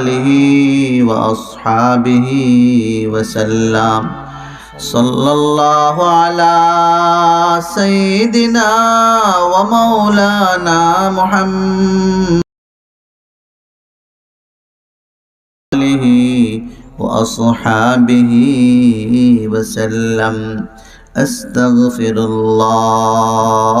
آله وأصحابه وسلم. صلى الله على سيدنا ومولانا محمد آله وأصحابه وسلم. أستغفر الله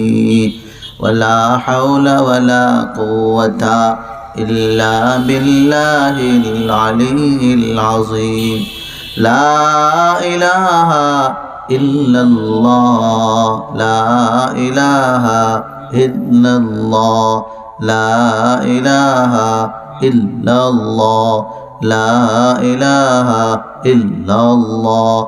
ولا حول ولا قوة إلا بالله العلي العظيم. لا إله إلا الله لا إله إلا الله لا إله إلا الله لا إله إلا الله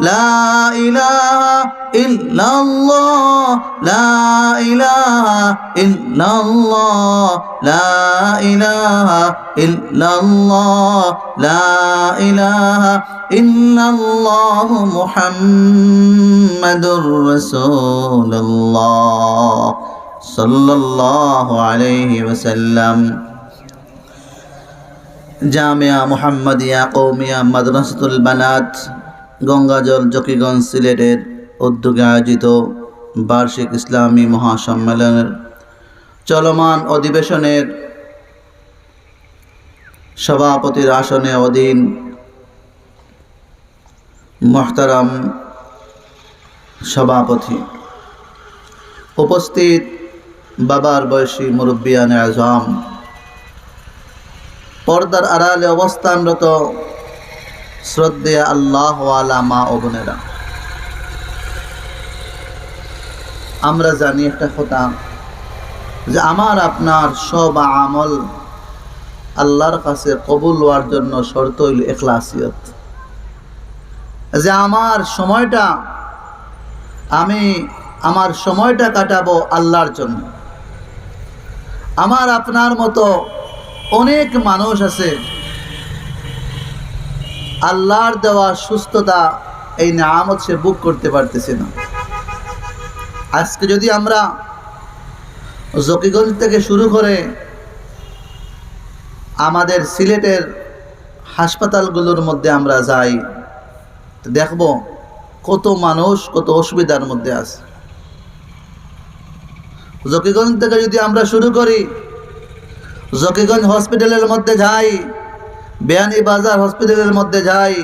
لا إله إلا الله. لا إله إلا الله. لا إله إلا الله. لا إله إلا الله محمد رسول الله صلى الله عليه وسلم. جامعة قوم يا مدرسة البنات. গঙ্গাজল জকিগঞ্জ সিলেটের উদ্যোগে আয়োজিত বার্ষিক ইসলামী মহাসম্মেলনের চলমান অধিবেশনের সভাপতির আসনে অধীন মোহতারাম সভাপতি। উপস্থিত বাবার বয়সী মুরব্বিয়ান আজম। পর্দার আড়ালে অবস্থানরত শ্রদ্ধেয় আল্লাহ মা ও বোনেরা। আমরা জানি একটা কথা, যে আমার, আপনার সব আমল আল্লাহর কাছে কবুল হওয়ার জন্য শর্ত হইল এখলাসিয়ত। যে আমার সময়টা আমি, আমার সময়টা কাটাবো আল্লাহর জন্য। আমার, আপনার মতো অনেক মানুষ আছে আল্লাহর দেওয়া সুস্থতা এই নামত সে বুক করতে পারতেছে না। আজকে যদি আমরা জকিগঞ্জ থেকে শুরু করে আমাদের সিলেটের হাসপাতালগুলোর মধ্যে আমরা যাই দেখব কত মানুষ কত অসুবিধার মধ্যে আছে। জকিগঞ্জ থেকে যদি আমরা শুরু করি, জকিগঞ্জ হসপিটালের মধ্যে যাই বেয়ানি বাজার হসপিটালের মধ্যে যাই,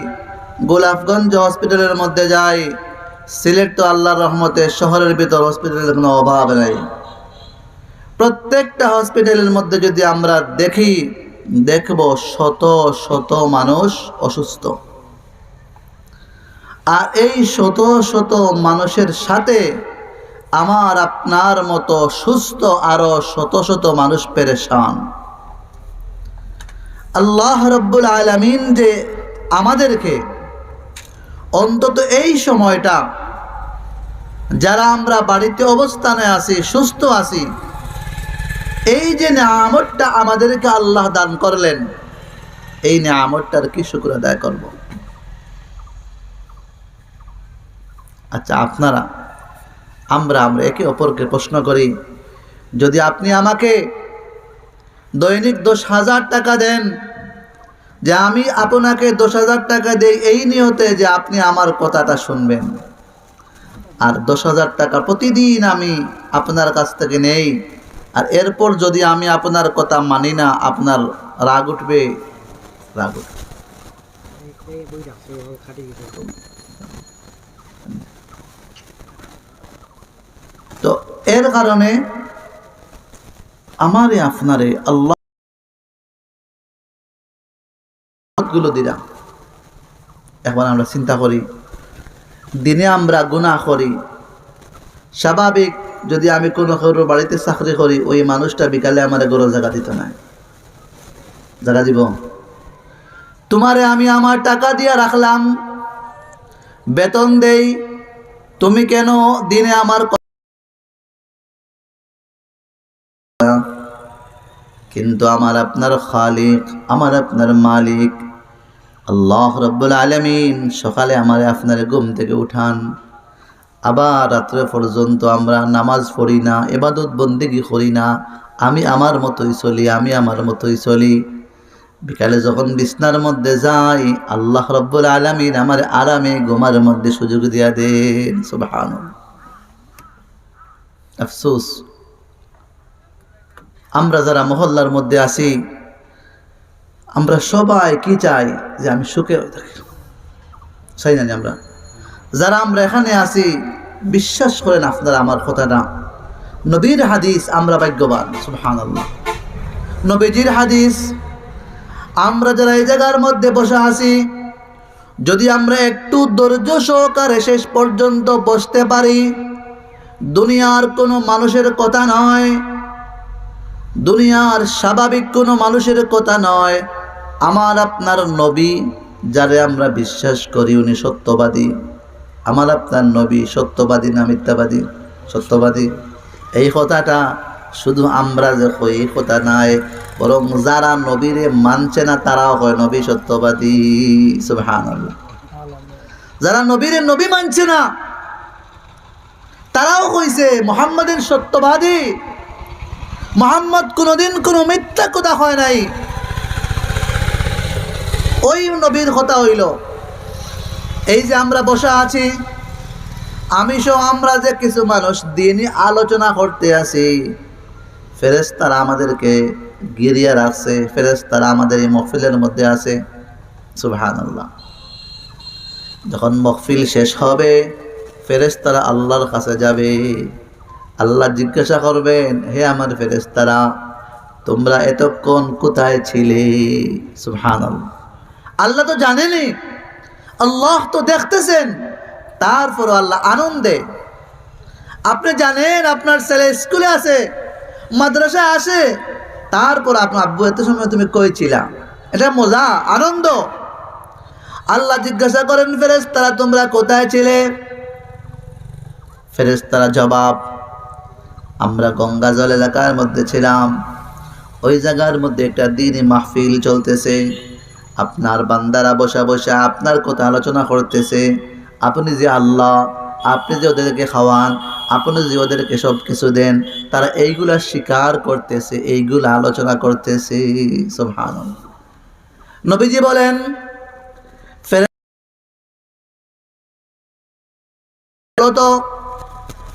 গোলাপগঞ্জ হসপিটালের মধ্যে যাই, সিলেট তো আল্লাহর রহমতে শহরের ভিতর হসপিটালের কোনো অভাব নাই। প্রত্যেকটা হসপিটালের মধ্যে যদি আমরা দেখি, দেখব শত শত মানুষ অসুস্থ। আর এই শত শত মানুষের সাথে আমার আপনার মতো সুস্থ আরও শত শত মানুষ পেরেশান। আল্লাহ রব্বুল আলমিন যে আমাদেরকে অন্তত এই সময়টা যারা আমরা বাড়িতে অবস্থানে আছি, সুস্থ আছি, এই যে নামতটা আমাদেরকে আল্লাহ দান করলেন, এই নামতটার কি শুক্র আদায় করব? আচ্ছা আপনারা, আমরা আমরা একে অপরকে প্রশ্ন করি, যদি আপনি আমাকে দৈনিক দশ হাজার টাকা দেন। যে আমি আপনাকে দশ হাজার টাকা দেই এই নিয়তে যে আপনি আমার কথাটা শুনবেন। আর দশ হাজার টাকা প্রতিদিন আমি আপনার কাছ থেকে নেই। আর এরপর যদি আমি আপনার কথা মানি না, আপনার রাগ উঠবে। রাগ উঠবে। তো এর কারণে আমারে, আপনারে আল্লাহগুলো দিলাম। এখন আমরা চিন্তা করি, দিনে আমরা গুনাহ করি। স্বাভাবিক, যদি আমি কোনো কারোর বাড়িতে চাকরি করি, ওই মানুষটা বিকালে আমার গরো জায়গা দিত না। জায়গা দিব? তোমারে আমি আমার টাকা দিয়ে রাখলাম, বেতন দেই, তুমি কেন দিনে আমার কিন্তু আমার আপনার খালিক, আমার আপনার মালিক। আল্লাহ রব্বুল আলমিন সকালে আমার আপনার ঘুম থেকে উঠান। আবার রাত্রে পর্যন্ত আমরা নামাজ পড়ি না এবাদত বন্দিগি করি না। আমি আমার মতোই চলি, আমি আমার মতোই চলি। বিকালে যখন বিছনার মধ্যে যাই, আল্লাহ রব্বুল আলমিন আমার আরামে ঘুমার মধ্যে সুযোগ দিয়া দেন। সুবহান আফসোস। আমরা যারা মহল্লার মধ্যে আছি, আমরা সবাই কি চাই যে আমি সুখে থাকি? চাই জানি আমরা? যারা আমরা এখানে আছি, বিশ্বাস করেন আপনারা আমার কথাটা। নবীর হাদিস আমরা ভাগ্যবান সুবহান আল্লাহ নবীজির হাদিস, আমরা যারা এই জায়গার মধ্যে বসে আছি, যদি আমরা একটু ধৈর্য সহকারে শেষ পর্যন্ত বসতে পারি, দুনিয়ার কোনো মানুষের কথা নয় দুনিয়ার স্বাভাবিক কোনো মানুষের কথা নয়। আমার আপনার নবী, যারে আমরা বিশ্বাস করি, উনি সত্যবাদী। আমার আপনার নবী সত্যবাদী না মিথ্যাবাদী? সত্যবাদী। এই কথাটা শুধু আমরা যে কই, এই কথা নাই। বরং যারা নবীরে মানছে না, তারাও হয় নবী সত্যবাদী। সুবহানাল্লাহ। যারা নবীরে নবী মানছে না, তারাও কইছে, মোহাম্মদের সত্যবাদী। মোহাম্মদ কোনোদিন কোনো মিথ্যা কথা হয় নাই। ওই নবীর কথা হইল, এই যে আমরা বসে আছি, আমি সহ আমরা যে কিছু মানুষ দিনই আলোচনা করতে আছি ফেরেস্তারা আমাদেরকে গিরিয়ে রাখছে ফেরেস্তারা আমাদের এই মহফিলের মধ্যে আছে। সুবহান আল্লাহ যখন মহফিল শেষ হবে ফেরেস্তারা আল্লাহর কাছে যাবে। আল্লাহ জিজ্ঞাসা করবেন, হে আমার ফেরেস্তারা তোমরা এতক্ষণ কোথায় ছিলে? সুবহান আল্লাহ তো জানেনি আল্লাহ তো দেখতেছেন। তারপর আল্লাহ আনন্দে। আপনি জানেন, আপনার ছেলে স্কুলে আছে মাদ্রাসা আসে তারপর আপনার আব্বু, এত সময় তুমি কইছিলা এটা মজা, আনন্দ। আল্লাহ জিজ্ঞাসা করেন ফেরেস তারা তোমরা কোথায় ছিলে? ফেরেস তারা জবাব আমরা গঙ্গা জল এলাকার মধ্যে ছিলাম। ওই জায়গার মধ্যে একটা দিনই মাহফিল চলতেছে। আপনার বান্দারা বসা বসা আপনার কথা আলোচনা করতেছে। আপনি যে আল্লাহ, আপনি যে ওদেরকে খাওয়ান, আপনি যে ওদেরকে সব কিছু দেন, তারা এইগুলা স্বীকার করতেছে, এইগুলা আলোচনা করতেছে। নবীজি বলেন ফেরে- তো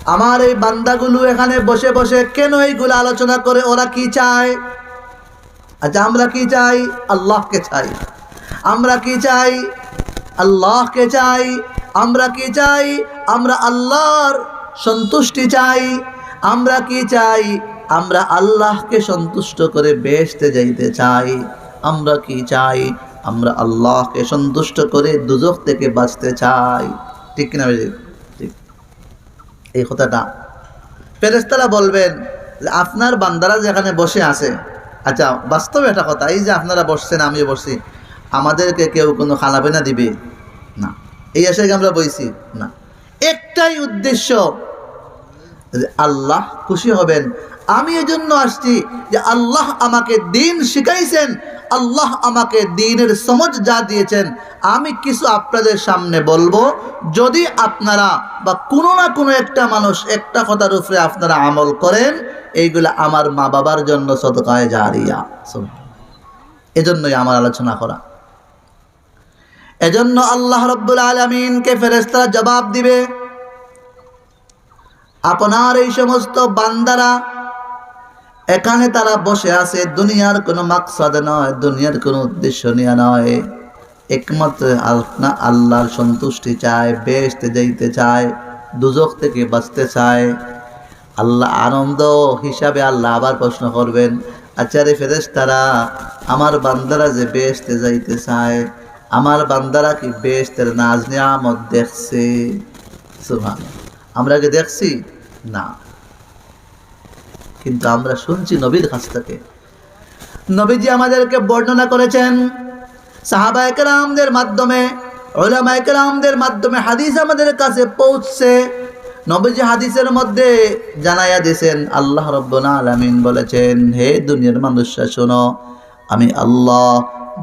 আমার এই বান্দাগুলো এখানে বসে বসে কেন এইগুলো আলোচনা করে? ওরা কি চায়? আচ্ছা আমরা কি চাই? আল্লাহকে চাই। আমরা কি চাই? আল্লাহকে চাই। আমরা কি চাই? আমরা আল্লাহর সন্তুষ্টি চাই। আমরা কি চাই? আমরা আল্লাহকে সন্তুষ্ট করে বেসতে যাইতে চাই। আমরা কি চাই? আমরা আল্লাহকে সন্তুষ্ট করে দুজক থেকে বাঁচতে চাই। ঠিক কিনা এই কথাটা। ফেরেস্তারা বলবেন যে, আপনার বান্দারা যেখানে বসে আছে। আচ্ছা বাস্তবে একটা কথা, এই যে আপনারা বসছেন, আমিও বসছি, আমাদেরকে কেউ কোনো খানাপিনা দিবে? না। এই আশায় আমরা বইছি? না। একটাই উদ্দেশ্য আল্লাহ খুশি হবেন। আমি এজন্য আসছি যে আল্লাহ আমাকে দিন শিখাইছেন আল্লাহ আমাকে দিনের সমজ যা দিয়েছেন, আমি কিছু আপনাদের সামনে বলব। যদি আপনারা বা কোনো না কোনো একটা মানুষ একটা কথার উপরে আপনারা আমল করেন, এইগুলো আমার মা বাবার জন্য সদকায় জারিয়া। এজন্যই আমার আলোচনা করা। এজন্য আল্লাহ রব্বুল আলমিনকে ফেরেস্তারা জবাব দিবে, আপনার এই সমস্ত বান্দারা এখানে তারা বসে আছে, দুনিয়ার কোনো মাকসাদ নয়, দুনিয়ার কোনো উদ্দেশ্য নিয়ে নয়। একমাত্র আল্লাহ আল্লাহর সন্তুষ্টি চায় বেসতে যাইতে চায়, দুজক থেকে বাঁচতে চায়। আল্লাহ আনন্দ হিসাবে আল্লাহ আবার প্রশ্ন করবেন, আচারে ফেরেস তারা আমার বান্দারা যে বেসতে যাইতে চায়, আমার বান্দারা কি বেসতের নাজ নিয়ামত দেখছে? আমরা কি দেখছি? না। কিন্তু আমরা শুনছি নবীর কাছ থেকে। নবীজি আমাদেরকে বর্ণনা করেছেন সাহাবা একরামদের মাধ্যমে ওলামা একরামদের মাধ্যমে হাদিস আমাদের কাছে পৌঁছছে নবীজি হাদিসের মধ্যে জানাইয়া দিয়েছেন, আল্লাহ রব্বনা আলামিন বলেছেন, হে দুনিয়ার মানুষরা শোনো, আমি আল্লাহ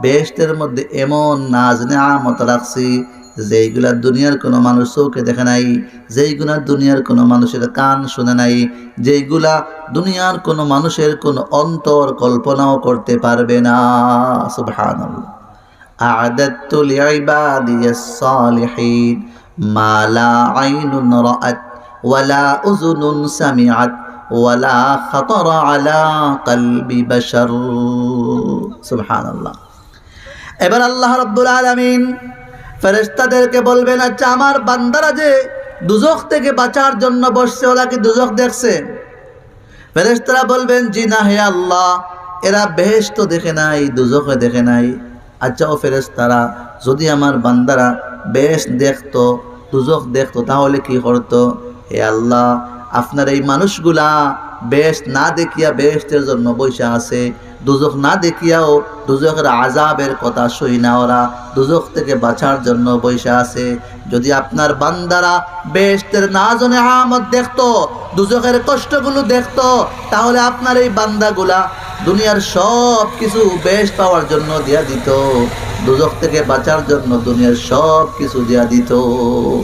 বেহেশতের মধ্যে এমন নাজ নেয়ামত রাখছি যেইগুলা দুনিয়ার কোনো মানুষ চৌকে দেখে নাই যেইগুলা দুনিয়ার কোনো মানুষের কান শুনে নাই যেইগুলা দুনিয়ার কোনো মানুষের কোনো অন্তর কল্পনাও করতে পারবে না সুবহানাল্লাহ أعددت لعبادي الصالحين ما لا عين رأت ولا أذن سمعت ولا خطر على قلب بشر سبحان الله এবার আল্লাহ রব্বুল আলামিন ফেরেশতাদেরকে বলবেন আচ্ছা আমার বান্দারা যে দুজক থেকে বাঁচার জন্য বসছে, ওরা কি দুজক দেখছে? ফেরেস্তারা বলবেন, জি না হে আল্লাহ, এরা বেহেস তো দেখে নাই, দুজকে দেখে নাই। আচ্ছা ও ফেরেস্তারা যদি আমার বান্দারা বেশ দেখতো, দুজক দেখতো, তাহলে কি করতো? হে আল্লাহ, আপনার এই মানুষগুলা বেশ না দেখিয়া বেহেশতের জন্য বৈশা আছে। দুজক না দেখিয়াও দুজকের আজাবের কথা সই না ওরা। দুজক থেকে বাঁচার জন্য বৈশা আছে। যদি আপনার বান্দারা বেহেশতের না জনে আহমদ দেখতো, দুজকের কষ্টগুলো দেখতো, তাহলে আপনার এই বান্দাগুলা দুনিয়ার সব কিছু বেশ পাওয়ার জন্য দিয়া দিত। দুজক থেকে বাঁচার জন্য দুনিয়ার সব কিছু দিয়া দিত।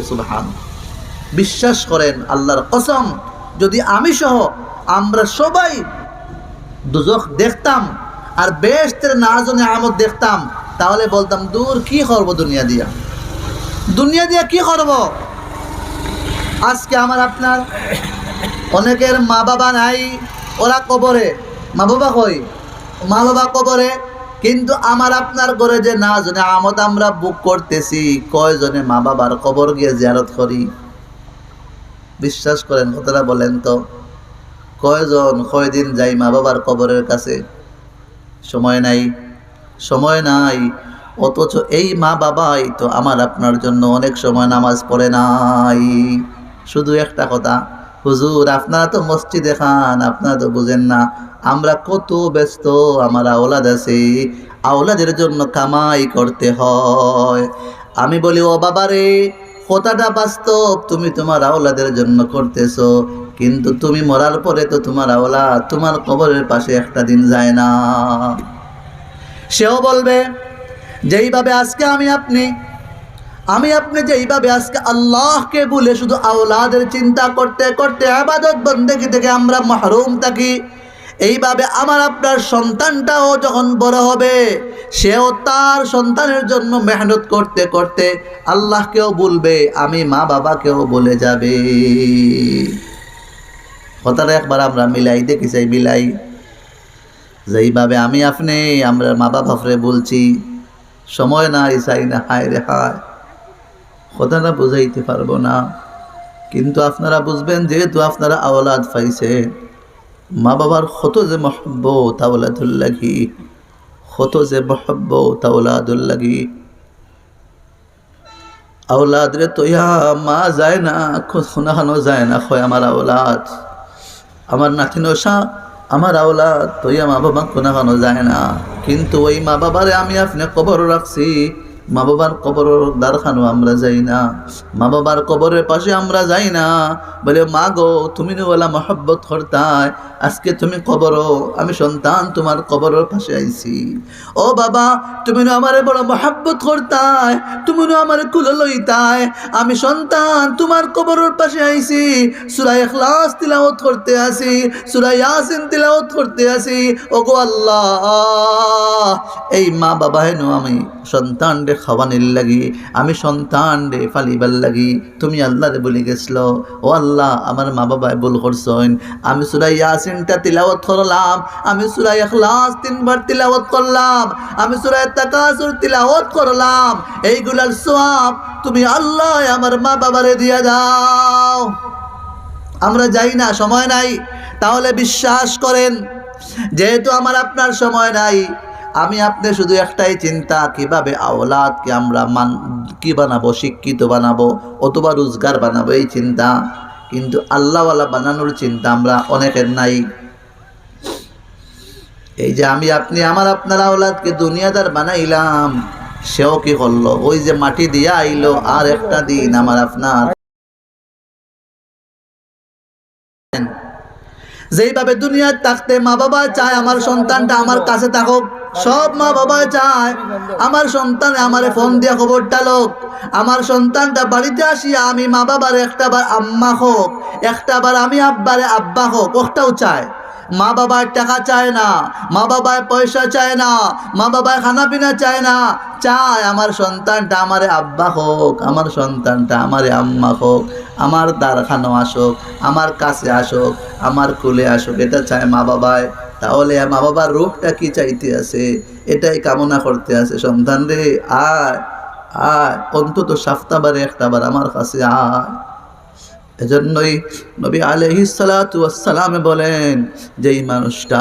সুবহান। বিশ্বাস করেন, আল্লাহর কসম যদি আমি সহ আমরা সবাই দুজক দেখতাম আর বেশতের না জনে আমদ দেখতাম, তাহলে বলতাম, দূর কি করব দুনিয়া দিয়া? দুনিয়া দিয়া কি করব? আজকে আমার আপনার অনেকের মা বাবা নাই, ওরা কবরে। মা বাবা কই? মা বাবা কবরে। কিন্তু আমার আপনার ঘরে যে না জনে আমদ আমরা বুক করতেছি, কয়জনে মা বাবার কবর গিয়ে জিয়ারত করি? বিশ্বাস করেন, কথাটা বলেন তো। কয়জন কয়দিন যাই মা বাবার কবরের কাছে? সময় নাই সময় নাই। অথচ এই মা বাবাই তো আমার আপনার জন্য অনেক সময় নামাজ পড়ে নাই। শুধু একটা কথা, হুজুর, আপনারা তো মসজিদে খান, আপনারা তো বুঝেন না, আমরা কত ব্যস্ত, আমার আওলাদ আছে, আওলাদের জন্য কামাই করতে হয়। আমি বলি, ও বাবারে কথাটা বাস্তব, তুমি তোমার আওলাদের জন্য করতেছো। কিন্তু তুমি মরার পরে তো তোমার আওলা তোমার কবরের পাশে একটা দিন যায় না। সেও বলবে, যেইভাবে আজকে আমি আপনি আমি আপনি যেইভাবে আজকে আল্লাহকে বলে শুধু আওলাদের চিন্তা করতে করতে আবাদত বন্দেকি থেকে আমরা মাহরুম থাকি এইভাবে আমার আপনার সন্তানটাও যখন বড় হবে, সেও তার সন্তানের জন্য মেহনত করতে করতে আল্লাহকেও বলবে, আমি মা বাবাকেও বলে যাবে। কথাটা একবার আমরা মিলাই দেখি চাই মিলাই। যেইভাবে আমি আপনি, আমরা মা বাবারে বলছি, সময় নাই চাই না, হায় রে হায়। কথাটা বুঝাইতে পারব না। কিন্তু আপনারা বুঝবেন, যেহেতু আপনারা আওলাদ পাইছে মা বাবার কত যে মহব্ব তাওলাদুল্লাগি কত যে মহব্ব তাওলাদুল্লাগি আওলাদ রে তো ইয়া মা যায় না শোনাখানো যায় না হয় আমার আওলাদ। আমার নাতিনো শাহ আমার আওলাদ তো ইয়া মা বাবা শোনাখানো যায় না। কিন্তু ওই মা বাবারে আমি আপনি কবর রাখছি। মা বাবার কবর দ্বারখানো আমরা যাই না। মা বাবার কবরের পাশে আমরা যাই না। বলে, মা গো, তুমি ওলা মহব্বত করতায় আজকে তুমি কবর, আমি সন্তান তোমার কবরের পাশে আইছি। ও বাবা, তুমি আমার বড় মহাব্বত করতায় তুমি আমার কুলো লইতায়। আমি সন্তান তোমার কবরের পাশে আইছি। সুরাই এখলাস তিলাওত করতে আসি সুরাই ইয়াসিন তিলাওত করতে আসি ও গো আল্লাহ, এই মা বাবা হেন আমি সন্তান রে খাওয়ানির লাগি, আমি সন্তান রে ফালিবার লাগি। তুমি আল্লাহরে বলে গেছিল, ও আল্লাহ, আমার মা বাবায় ভুল করছেন। আমি সুরাই ইয়াসিনটা তিলাওয়াত করলাম, আমি সুরাই ইখলাস তিনবার তিলাওয়াত করলাম, আমি সুরাই তাকাসুর তিলাওয়াত করলাম। এইগুলার সওয়াব তুমি আল্লাহ আমার মা বাবারে দিয়া দাও। আমরা যাই না, সময় নাই। তাহলে বিশ্বাস করেন, যেহেতু আমার আপনার সময় নাই আমি আপনি শুধু একটাই চিন্তা, কীভাবে আওলাদকে আমরা মান, কি বানাবো, শিক্ষিত বানাবো, অথবা রোজগার বানাবো, এই চিন্তা। কিন্তু আল্লাহওয়ালা বানানোর চিন্তা আমরা অনেকের নাই। এই যে আমি আপনি, আমার আপনার আওলাদকে দুনিয়াদার বানাইলাম, সেও কি করল? ওই যে মাটি দিয়া আইলো, আর একটা দিন আমার আপনার। যেইভাবে দুনিয়ার থাকতে মা বাবা চায়, আমার সন্তানটা আমার কাছে থাকুক। সব মা বাবা চায় আমার সন্তান আমার ফোন দিয়া খবরটা লোক। আমার সন্তানটা বাড়িতে আসিয়া আমি মা বাবার একটা বার আম্মা হোক একটা বার আমি আব্বারে আব্বা হোক ওটাও চায়। মা বাবার টাকা চায় না, মা বাবার পয়সা চায় না, মা বাবার খানা পিনা চায় না, চায় আমার সন্তানটা আমারে আব্বা হোক, আমার সন্তানটা আমারে আম্মা হোক, আমার দ্বারখানো আসুক, আমার কাছে আসুক, আমার কুলে আসুক, এটা চায় মা বাবায় তাহলে মা বাবার রূপটা কি চাইতে আছে? এটাই কামনা করতে আছে, সন্তান রে, আয় আয়, অন্তত সাফতাবারে একটাবার আমার কাছে আয়। এজন্যই নবী আলহি সালাতামে বলেন, যেই মানুষটা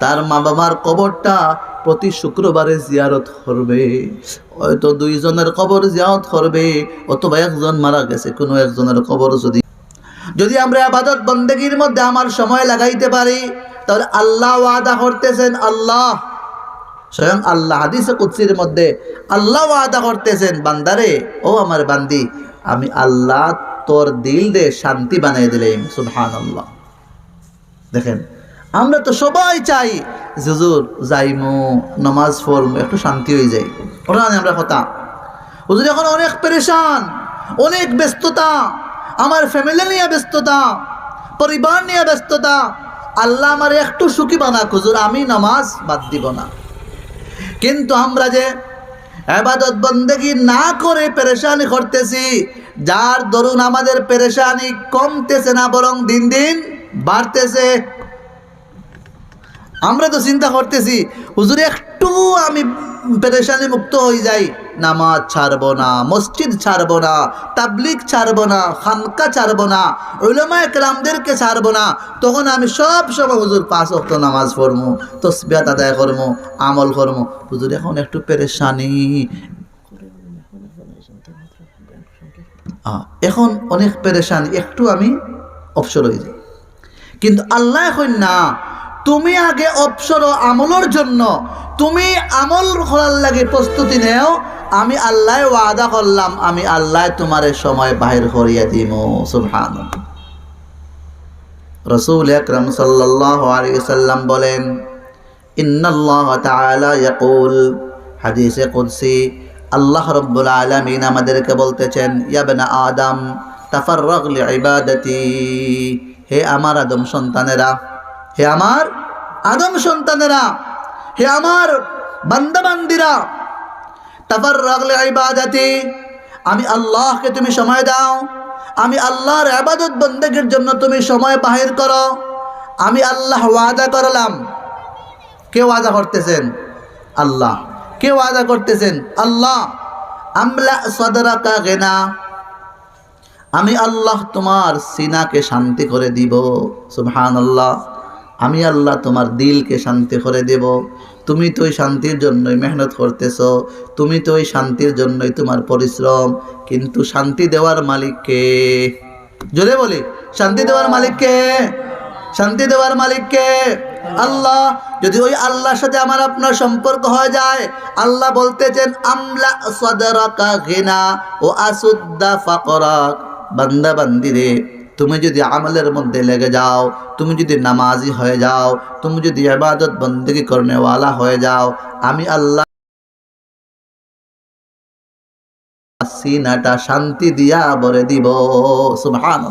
তার মা বাবার কবরটা প্রতি শুক্রবারে জিয়ারত করবে, হয়তো দুইজনের কবর জিয়ারত করবে, অথবা একজন মারা গেছে, কোনো একজনের কবর যদি যদি আমরা আবাদত বন্দেগীর মধ্যে আমার সময় লাগাইতে পারি, তাহলে আল্লাহ ওয়াদা করতেছেন আল্লাহ। স্বয়ং আল্লাহ হাদিসে কুৎসির মধ্যে আল্লাহ ওয়াদা করতেছেন, বান্দারে, ও আমার বান্দি, আমি আল্লাহ তোর দিল দে শান্তি বানিয়ে দিলেন সুবহান দেখেন, আমরা তো সবাই চাই হুজুর যাইমু, নমাজ পড়মু, একটু শান্তি হয়ে যাই। ওটা আমরা কথা, হুজুর এখন অনেক পেরেশান, অনেক ব্যস্ততা, আমার ফ্যামিলি নিয়ে ব্যস্ততা, পরিবার নিয়ে ব্যস্ততা, আল্লাহ আমার একটু সুখী বানা হুজুর আমি নামাজ বাদ দিব না। কিন্তু আমরা যে আবাদত বন্দেগি না করে পেরেশানি করতেছি, যার দরুন আমাদের পেরেশানি কমতেছে না, বরং দিন দিন বাড়তেছে। আমরা তো চিন্তা করতেছি, হুজুরে, একটু আমি পেরেশানি মুক্ত হয়ে যাই। নামাজ ছাড়বো না, মসজিদ ছাড়ব না তাবলিক ছাড়বো না খানকা ছাড়বো না ওইলামা একরামদেরকে ছাড়বো না, তখন আমি সব সময় হুজুর পাঁচ অক্ত নামাজ পড়ব তসবিয়াত আদায় করব আমল করব হুজুর, এখন একটু পেরেশানি। এখন অনেক পেরেশানি, একটু আমি অবসর হয়ে যাই। কিন্তু আল্লাহ এখন না তুমি আগে অবসর আমলের জন্য তুমি আমল করার লাগে প্রস্তুতি নেও, আমি আল্লাহ ওয়াদা করলাম, আমি আল্লাহ তোমার সময় বাহির করিয়া দিব সুবহান রসুল আকরম আলাইসাল্লাম বলেন, ইন্নাল্লাহ তাআলা ইয়াকুল। হাদিসে কুদসি, আল্লাহ রব্বুল আলামিন আমাদেরকে বলতেছেন ইয়াবনা আদম, তাফাররাগ লিইবাদাতি হে আমার আদম সন্তানেরা হে আমার আদম সন্তানেরা, হে আমার বান্দাবান্দিরা তাফার রাগলে ইবাদাতি, আমি আল্লাহকে তুমি সময় দাও, আমি আল্লাহর আবাদত বন্দেগের জন্য তুমি সময় বাহির করো, আমি আল্লাহ ওয়াদা করলাম। কে ওয়াদা করতেছেন? আল্লাহ। কে ওয়াদা করতেছেন? আল্লাহ। আমলা সদরাকা গেনা। আমি আল্লাহ তোমার সিনাকে শান্তি করে দিব। সুবহান আল্লাহ আমি আল্লাহ তোমার দিলকে শান্তি করে দেব। তুমি তো ওই শান্তির জন্যই মেহনত করতেছ, তুমি তো ওই শান্তির জন্যই তোমার পরিশ্রম, কিন্তু শান্তি দেওয়ার মালিককে জোরে বলি, শান্তি দেওয়ার মালিককে শান্তি দেওয়ার মালিককে আল্লাহ, যদি ওই আল্লাহর সাথে আমার আপনার সম্পর্ক হয়ে যায়, আল্লাহ বলতেছেন, আমলা সদরাকা ঘিনা ও আসুদ্দা ফাকরাক। বান্দা বান্দিরে তুমি যদি আমলের মধ্যে লেগে যাও, তুমি যদি নামাজি হয়ে যাও, তুমি যদি আবাদত বন্দেগি করনেওয়ালা হয়ে যাও, আমি আল্লাহ শান্তি দিয়া বরে দিব। সুবহান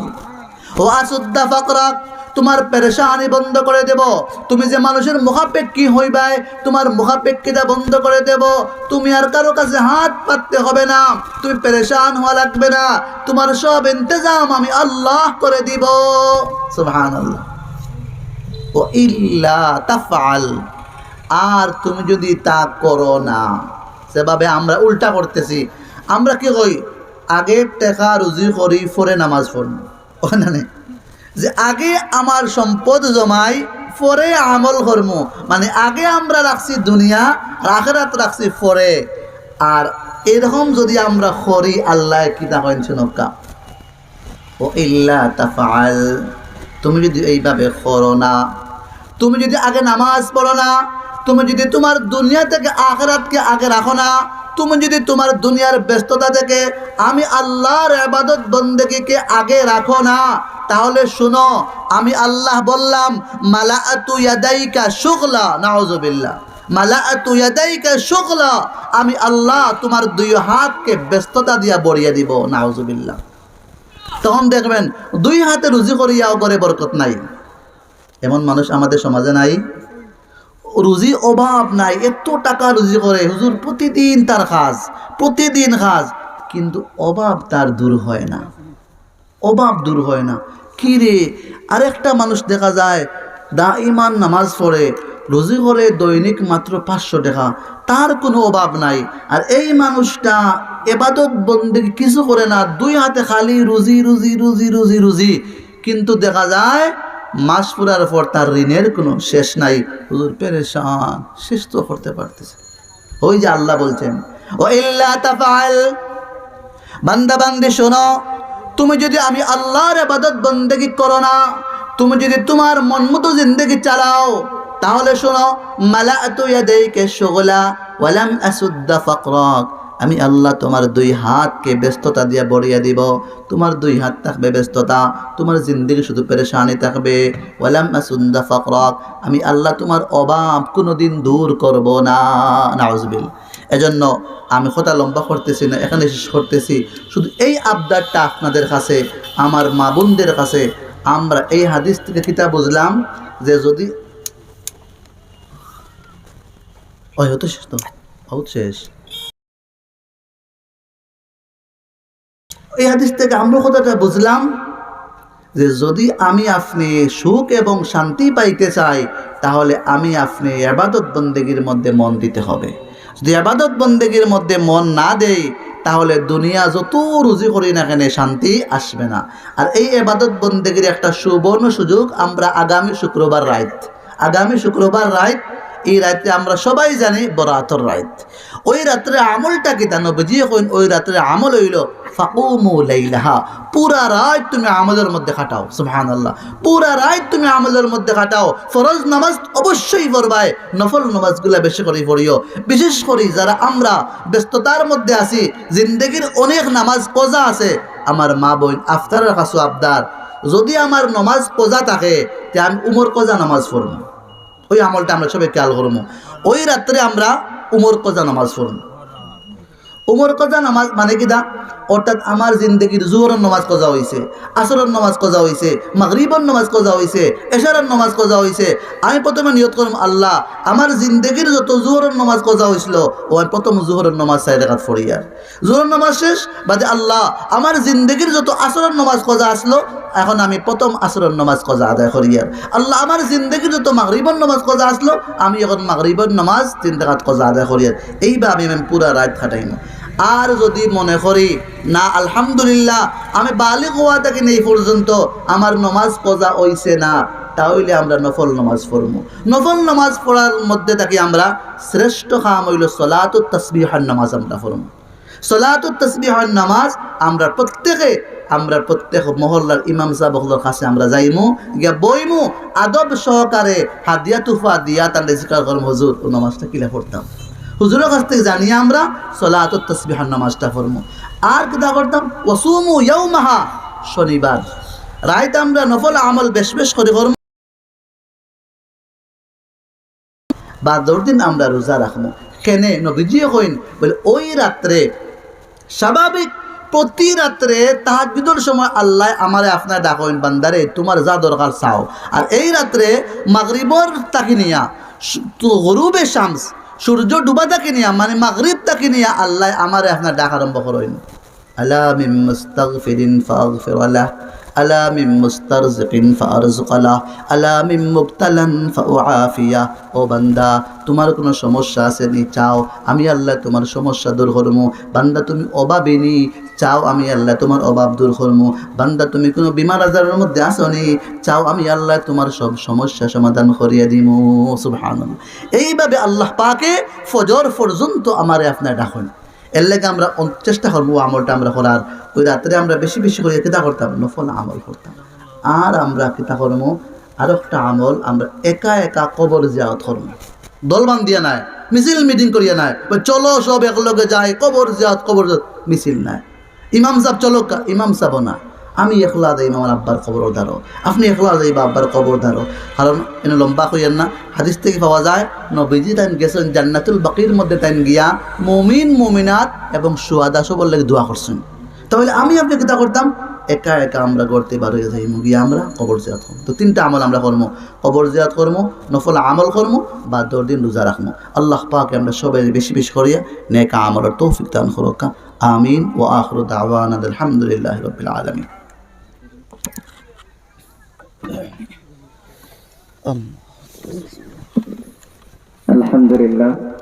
ও আসুদ্দা ফাকরাক তোমার পেরেশানি বন্ধ করে দেব। তুমি যে মানুষের মুখাপেক্ষী হইবাই, তোমার মুখাপেক্ষিতা বন্ধ করে দেব। তুমি আর কারও কাছে হাত পাততে হবে না। তুমি পেরেশান হওয়া লাগবে না। তোমার সব ইন্তজাম আমি আল্লাহ করে দিব। সুবহানাল্লাহ। ও ইল্লা তাফআল। আর তুমি যদি তা করো না, সেভাবে আমরা উল্টা করতেছি। আমরা কি কই? আগে টেকা রুজি করি, পরে নামাজ পড়ব। ওখানে যে আগে আমার সম্পদ জমাই, পরে আমল কর্ম। মানে আগে আমরা রাখছি দুনিয়া, আর আখেরাত রাখছি পরে। আর এরকম যদি আমরা করি, আল্লাহ কি তা কইন নকা ও ইল্লা তাফাল তুমি যদি এইভাবে করো না, তুমি যদি আগে নামাজ পড়ো না, তুমি যদি তোমার দুনিয়া থেকে আখরাতকে আগে রাখো না, তুমি যদি তোমার দুনিয়ার ব্যস্ততা থেকে আমি আল্লাহর আবাদত বন্দেগীকে আগে রাখো না তাহলে শুনো, আমি আল্লাহ বললাম মালা আতু ইয়াদাইকা শুকলা নাউজুবিল্লাহ। মালা আতু ইয়াদাইকা শুকলা আমি আল্লাহ তোমার দুই হাতকে ব্যস্ততা দিয়া বড়িয়ে দিব, নাউজুবিল্লাহ। তখন দেখবেন, দুই হাতে রুজি করিয়াও করে বরকত নাই। এমন মানুষ আমাদের সমাজে নাই। রুজি অভাব নাই, এত টাকা রুজি করে, হুজুর প্রতিদিন তার কাজ, প্রতিদিন কাজ, কিন্তু অভাব তার দূর হয় না। অভাব দূর হয় না। কি রে? আরেকটা মানুষ দেখা যায়, দা ইমান নামাজ পড়ে, রুজি করে দৈনিক মাত্র পাঁচশো টাকা। তার কোনো অভাব নাই। আর এই মানুষটা এবাদত বন্দী কিছু করে না, দুই হাতে খালি রুজি রুজি রুজি রুজি রুজি। কিন্তু দেখা যায়, মাস পুরার পর তার ঋণের কোনো শেষ নাই। হুজুর, পেরেশান। শেষ তো করতে পারতেছে। ওই যে আল্লাহ বলছেন ও ইল্লা তাফাল বান্দা বান্দি শোনো তুমি যদি আমি আল্লাহর আবাদত বন্দেগি করো না, তুমি যদি তোমার মন মতো জিন্দগি চালাও, তাহলে শোনো মালা আসুদ্দা ফাকরক। আমি আল্লাহ তোমার দুই হাতকে ব্যস্ততা দিয়ে বড়িয়ে দিব, তোমার দুই হাত থাকবে ব্যস্ততা, তোমার জিন্দগি শুধু পেরেশানি থাকবে। ওয়ালাম আসুদ্দা ফাকরক, আমি আল্লাহ তোমার অভাব কোনোদিন দূর করব না নাউজবিল এজন্য আমি কথা লম্বা করতেছি না, এখানে শেষ করতেছি। শুধু এই আবদারটা আপনাদের কাছে, আমার মা বোনদের কাছে। আমরা এই হাদিস থেকে কিতা বুঝলাম যে যদি ওই হতো শেষ তো। শেষ। এই হাদিস থেকে আমরা কথাটা বুঝলাম যে যদি আমি আপনি সুখ এবং শান্তি পাইতে চাই, তাহলে আমি আপনি আবাদত বন্দেগীর মধ্যে মন দিতে হবে। যদি আবাদত বন্দেগীর মধ্যে মন না দেই, তাহলে দুনিয়া যত রুজি করি না কেন শান্তি আসবে না। আর এই আবাদত বন্দেগীর একটা সুবর্ণ সুযোগ আমরা আগামী শুক্রবার রাইত। আগামী শুক্রবার রাইত, এই রাইতে আমরা সবাই জানি বরাতর রাত ওই রাত্রে আমলটা কি তা নবীজি কইন, ওই রাত্রে আমল হইল, ফাকুমু লাইলাহা। পুরা রাত তুমি আমলের মধ্যে কাটাও সুবহানাল্লাহ। পুরা রাত তুমি আমলের মধ্যে কাটাও ফরজ নামাজ অবশ্যই পড়বাই নফল নামাজগুলা বেশি করে পড়িও। বিশেষ করে যারা আমরা ব্যস্ততার মধ্যে আছি, জিন্দগির অনেক নামাজ কজা আছে, আমার মা বোন আফতারের কাছে আবদার, যদি আমার নমাজ কজা থাকে, তে আমি উমর কজা নামাজ পড়ব। ওই আমলটা আমরা সবাই খেয়াল করব। ওই রাত্রে আমরা উমর কজা নামাজ পড়ুন? উমর কজা নামাজ মানে কি দা? অর্থাৎ আমার জিন্দগির জোহরের নামাজ কজা হয়েছে আসরের নামাজ কজা হয়েছে মাগরিবর নামাজ কজা হয়েছে এশারের নামাজ কজা হয়েছে আমি প্রথমে নিয়ত করলাম আল্লাহ, আমার জিন্দগির যত জোহরের নামাজ কজা হয়েছিল ও আমি প্রথম জোহরের নামাজ চাই রেখাত ফরিয়ার জোহরের নামাজ শেষ, বাদে আল্লাহ, আমার জিন্দগির যত আসরের নামাজ কজা আসলো, এখন আমি প্রথম আসরের নামাজ কজা আদায় করিয়ার আল্লাহ, আমার জিন্দগির যত মাগরিবর নামাজ কজা আসলো, আমি এখন মাগরিবর নামাজ তিন টাকাত কজা আদায় করিয়ার এইভাবে আমি পুরা রাত খাটাইম আর যদি মনে করি, না, আলহামদুলিল্লাহ, আমি বালিক হওয়া থেকে নেই পর্যন্ত আমার নমাজ কজা হইছে না, তাহলে আমরা নফল নমাজ পড়ব। নফল নমাজ পড়ার মধ্যে থাকি আমরা শ্রেষ্ঠ খাম হইল সলাত তসবিহার নামাজ আমরা পড়ব। সলাত তসবিহার নামাজ আমরা প্রত্যেকে, আমরা প্রত্যেক মহল্লার ইমাম সাহেবগুলোর কাছে আমরা যাইমু, গিয়া বইমু, আদব সহকারে হাদিয়া তুফা দিয়া তার জিকার করম, হজুর, ও নামাজটা কিলা পড়তাম? হুজুরের কাছ থেকে জানিয়ে আমরা সলাত নামাজটা পড়ব। আর কিতা করতাম? ওসুমু মাহা শনিবার। রাইত আমরা নফল আমল বেশ বেশ করে করব বা দিন আমরা রোজা রাখব। কেনে নবীজি কইন, বলে ওই রাত্রে, স্বাভাবিক প্রতি রাত্রে তাহাজুদের সময় আল্লাহ আমারে আপনার ডাকইন বান্দারে, তোমার যা দরকার চাও। আর এই রাত্রে মাগরিবর তাকি নিয়া গরুবে শামস সূর্য ডুবা তাকে নিয়া মানে মাগরিব তাকে নিয়া, আল্লাহ আমারে আপনার ডাক আরম্ভ করেন। আলা লাহ আলা মিম মুস্তারজিকিন ফারজুক লাহ আলা মিম মুবতালান ও বান্দা, তোমার কোনো সমস্যা আছে নি? চাও, আমি আল্লাহ তোমার সমস্যা দূর করমু। বান্দা, তুমি অভাবিনী চাও, আমি আল্লাহ তোমার অভাব দূর করমু। বান্দা, তুমি কোনো বিমার আজারের মধ্যে আসো নি? চাও, আমি আল্লাহ তোমার সব সমস্যা সমাধান করিয়া দিমু। সুবহানাল্লাহ। এইভাবে আল্লাহ পাকে ফজর পর্যন্ত আমারে আপনার ডাকুন। এর লেগে আমরা চেষ্টা করব আমলটা আমরা করার। ওই রাত্রে আমরা বেশি বেশি করে কিতা করতাম নফল আমল করতাম। আর আমরা কিতা করব আর একটা আমল, আমরা একা একা কবর জিয়ারত করব। দলবান দিয়ে নাই, মিছিল মিটিং করিয়া নাই চলো সব একলগে যায় কবর জিয়াত কবর মিছিল নাই। ইমাম সাহেব চলো ইমাম সাহেব না। আমি একলা যাই আমার আব্বার কবর ধারো আপনি একলা যাই বা আব্বার কবর ধারো কারণ এনে লম্বা কইয়েন না, হাদিস থেকে পাওয়া যায়, নবীজি তাইন গেছেন জান্নাতুল বাকির মধ্যে তাইন গিয়া মমিন, মমিনাত এবং সুয়াদা সবর লাগে দোয়া করছেন। তাহলে আমি আপনি কিতা করতাম, একা একা আমরা করতে পারি যাই গিয়া আমরা কবর জিয়াত করব তো তিনটা আমল আমরা করব কবর জিয়াত করব নফল আমল করব বা দশ দিন রোজা রাখব আল্লাহ পাকে আমরা সবাই বেশি বেশি করিয়া নেকা আমলের তৌফিক দান করোকা। আমিন ও আখরু দাওয়ান আলহামদুলিল্লাহ রবিল আলমিন। الحمد لله.